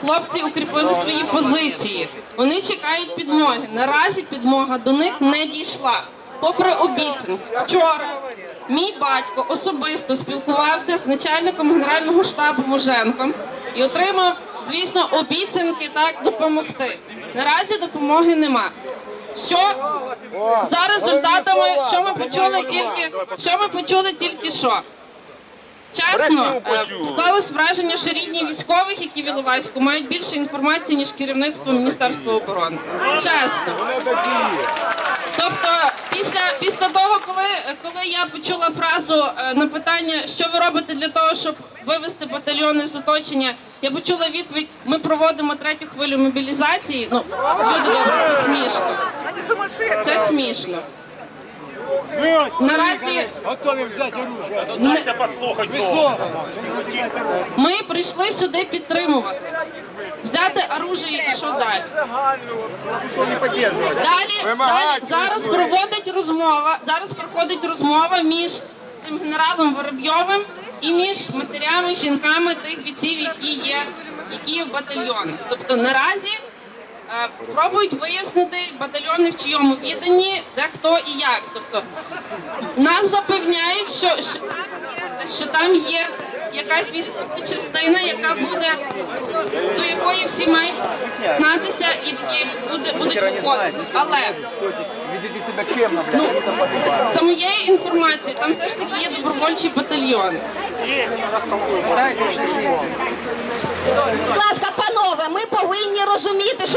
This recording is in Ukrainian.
хлопці укріпили свої позиції. Вони чекають підмоги. Наразі підмога до них не дійшла. Попри обіцянки, вчора мій батько особисто спілкувався з начальником генерального штабу Муженком і отримав, звісно, обіцянки так допомогти. Наразі допомоги нема. Що за результатами, що ми почули тільки, що ми почули тільки що? Чесно, е, склалось враження, що рідні військових, які в Іловайську, мають більше інформації, ніж керівництво Міністерства оборони. Чесно. Тобто, після, після того, коли, коли я почула фразу е, на питання, що ви робите для того, щоб вивести батальйони з оточення, я почула відповідь: ми проводимо третю хвилю мобілізації. Ну, люди добре, це смішно. Це смішно. Ми ось Наразі готові взяти оружие. Дайте послухати ми прийшли сюди підтримувати, взяти оружие і що далі. Далі, далі зараз проводить розмова. Зараз проходить розмова між цим генералом Воробйовим і між матерями, жінками тих бійців, які є, які є в батальйонах. Тобто наразі пробують вияснити батальйони в чийому відданні, де хто і як. Тобто нас запевняють, що, що, що там є якась військова частина, яка буде до якої всі мають знатися і, і буде, будуть входити. Але блядь. за моєю інформацією, там все ж таки є добровольчі батальйони. Будь ласка, панове, ми повинні розуміти, що